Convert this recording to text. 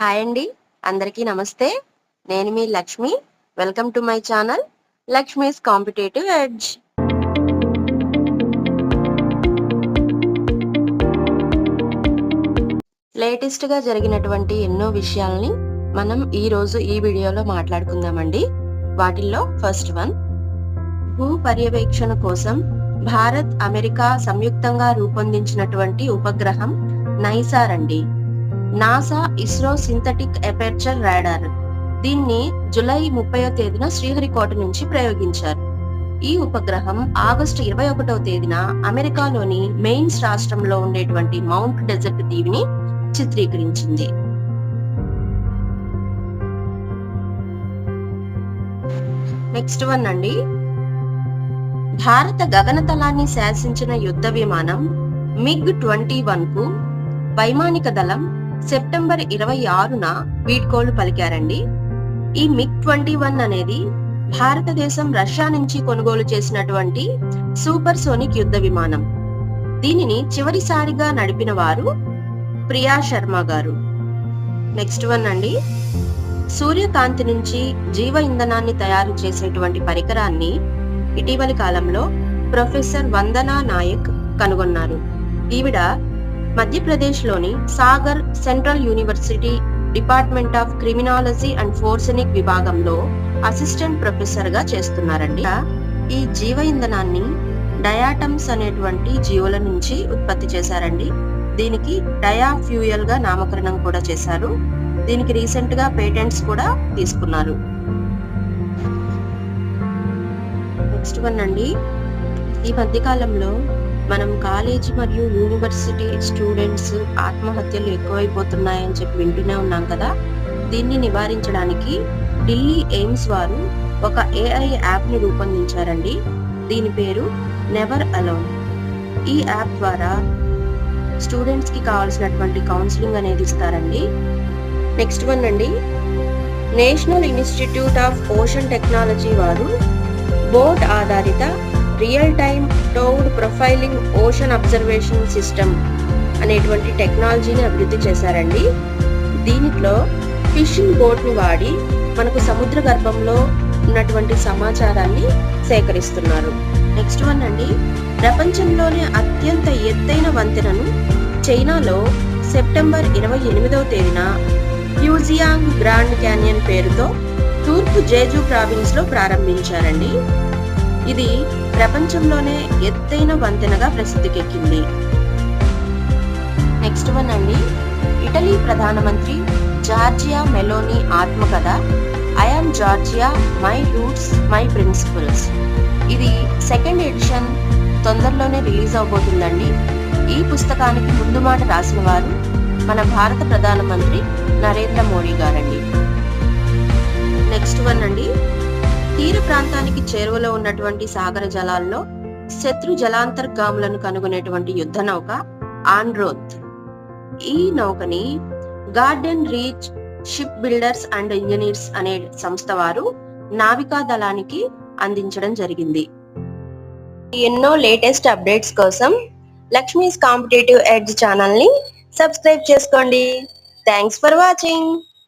Hi అండి. అందరికీ నమస్తే. నేను మీ Lakshmi. Welcome to my channel Lakshmi's competitive edge. లేటెస్ట్గా జరిగినటువంటి ఎన్నో విషయాల్ని మనం ఈరోజు ఈ వీడియోలో మాట్లాడుకుందామండి. వాటిల్లో ఫస్ట్ వన్ భూ పర్యవేక్షణ కోసం భారత్ అమెరికా సంయుక్తంగా రూపొందించినటువంటి ఉపగ్రహం నైసార్ అండి. NASA ISRO synthetic aperture radar. దీన్ని జులై ముప్పయో తేదీన శ్రీహరికోట నుంచి ప్రయోగించారు. ఈ ఉపగ్రహం ఆగస్టు ఇరవై ఒకటవ తేదీన అమెరికాలోని మెయిన్స్ రాష్ట్రంలో ఉండేటువంటి మౌంట్ డెజర్ట్ దీవిని చిత్రీకరించింది. నెక్స్ట్ వన్ అండి. భారత గగనతలాన్ని శాసించిన యుద్ధ విమానం మిగ్ ట్వంటీ వన్కు వైమానిక దళం సెప్టెంబర్ ఇరవై ఆరున వీడ్కోలు పలికారండి. ఈ మిగ్ ట్వంటీ వన్ అనేది భారతదేశం రష్యా నుంచి కొనుగోలు చేసినటువంటి సూపర్ సోనిక్ యుద్ధ విమానం. దీనిని చివరిసారిగా నడిపిన వారు ప్రియా శర్మ గారు. నెక్స్ట్ వన్ అండి. సూర్యకాంతి నుంచి జీవ ఇంధనాన్ని తయారు చేసేటువంటి పరికరాన్ని ఇటీవలి కాలంలో ప్రొఫెసర్ వందనా నాయక్ కనుగొన్నారు. ఈవిడ మధ్యప్రదేశ్లోని Sagar central university department of criminology and forensic విభాగంలో అసిస్టెంట్ ప్రొఫెసర్గా చేస్తున్నారండి. ఈ జీవ ఇంధనాన్ని డయాటమ్స్ అనేటువంటి జీవుల నుంచి ఉత్పత్తి చేశారండి. దీనికి డయా ఫ్యూయల్గా నామకరణం కూడా చేశారు. దీనికి రీసెంట్గా పేటెంట్స్ కూడా తీసుకున్నారు. నెక్స్ట్ వన్ అండి. ఈ మధ్యకాలంలో మనం కాలేజీ మరియు యూనివర్సిటీ స్టూడెంట్స్ ఆత్మహత్యలు ఎక్కువైపోతున్నాయని చెప్పి వింటూనే ఉన్నాం కదా? దీన్ని నివారించడానికి ఢిల్లీ ఎయిమ్స్ వారు ఒక ఏఐ యాప్ని రూపొందించారండి. దీని పేరు నెవర్ అలోన్ ఈ యాప్ ద్వారా స్టూడెంట్స్కి కావాల్సినటువంటి కౌన్సిలింగ్ అనేది ఇస్తారండి. నెక్స్ట్ వన్ అండి. National institute of ocean technology వారు బోర్డ్ ఆధారిత real time towed profiling ocean observation system అనేటువంటి టెక్నాలజీని అభివృద్ధి చేశారండి. దీనిలో ఫిషింగ్ బోట్ని వాడి మనకు సముద్ర గర్భంలో ఉన్నటువంటి సమాచారాన్ని సేకరిస్తున్నారు. నెక్స్ట్ వన్ అండి. ప్రపంచంలోనే అత్యంత ఎత్తైన వంతెనను చైనాలో సెప్టెంబర్ ఇరవై ఎనిమిదవ తేదీన హ్యూజియాంగ్ గ్రాండ్ క్యానియన్ పేరుతో తూర్పు జేజు ప్రావిన్స్లో ప్రారంభించారండి. ఇది ప్రపంచంలోనే ఎత్తైన వంతెనగా ప్రసిద్ధికెక్కింది. నెక్స్ట్ వన్ అండి. ఇటలీ ప్రధానమంత్రి జార్జియా మెలోని ఆత్మకథ I'm Giorgia my roots my principles ఇది సెకండ్ ఎడిషన్ తొందరలోనే రిలీజ్ అవబోతుందండి. ఈ పుస్తకానికి ముందు మాట రాసిన వారు మన భారత ప్రధానమంత్రి నరేంద్ర మోడీ గారండి. ప్రాంతానికి చేరువలో ఉన్నటువంటి సాగర జలాల్లో శత్రు జలాంతర్గాములను కనుగొనేటువంటి యుద్ధ నౌక ఆండ్రోత్ ఈ నౌకని garden reach ship builders and engineers అనే సంస్థ వారు నావికా దళానికి అందించడం జరిగింది. ఎన్నో లేటెస్ట్ అప్డేట్స్ కోసం లక్ష్మీస్ కాంపిటేటివ్ ఎడ్జ్ ఛానల్ని సబ్స్క్రైబ్ చేసుకోండి. Thanks for watching.